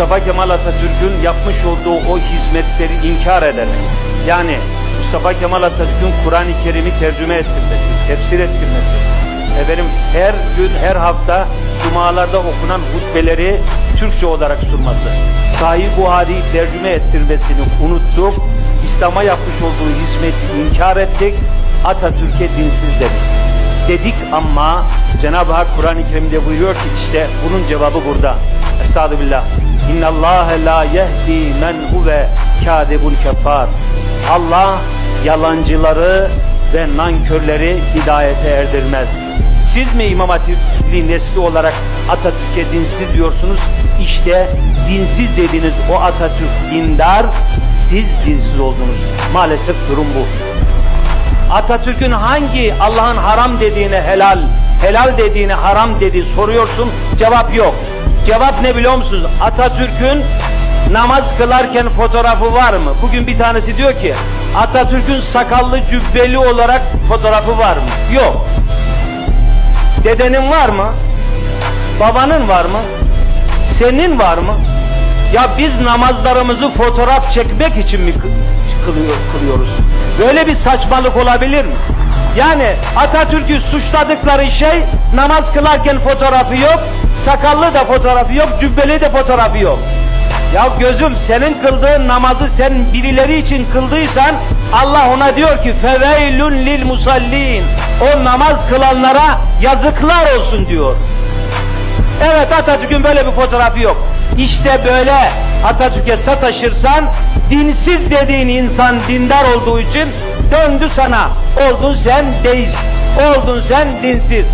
Mustafa Kemal Atatürk'ün yapmış olduğu o hizmetleri inkar ederek, yani Mustafa Kemal Atatürk'ün Kur'an-ı Kerim'i tercüme ettirmesi, tefsir ettirmesi, efendim her gün, her hafta cumalarda okunan hutbeleri Türkçe olarak sunması, Sahih Buhari'yi tercüme ettirmesini unuttuk, İslam'a yapmış olduğu hizmeti inkar ettik, Atatürk'e dinsiz dedik. Dedik ama Cenab-ı Hak Kur'an-ı Kerim'de buyuruyor ki işte bunun cevabı burada. Estağfirullah. İnna Allah la yehdi men huve kadibun keffar. Allah yalancıları ve nankörleri hidayete erdirmez. Siz mi İmam Hatipli nesli olarak Atatürk'e dinsiz diyorsunuz? İşte dinsiz dediğiniz o Atatürk dindar, siz dinsiz oldunuz. Maalesef durum bu. Atatürk'ün hangi Allah'ın haram dediğine helal, helal dediğine haram dediği soruyorsun, cevap yok. Cevap ne biliyor musunuz? Atatürk'ün namaz kılarken fotoğrafı var mı? Bugün bir tanesi diyor ki, Atatürk'ün sakallı cübbeli olarak fotoğrafı var mı? Yok. Dedenin var mı? Babanın var mı? Senin var mı? Ya biz namazlarımızı fotoğraf çekmek için mi kı- kılıyor, kılıyoruz? Böyle bir saçmalık olabilir mi? Yani Atatürk'ü suçladıkları şey namaz kılarken fotoğrafı yok, sakallı da fotoğrafı yok, cübbeli de fotoğrafı yok. Ya gözüm senin kıldığın namazı sen birileri için kıldıysan Allah ona diyor ki feveylun lil musallin. O namaz kılanlara yazıklar olsun diyor. Evet Atatürk'ün böyle bir fotoğrafı yok. İşte böyle Atatürk'e sataşırsan dinsiz dediğin insan dindar olduğu için döndü sana. Oldun sen deist. Oldun sen dinsiz.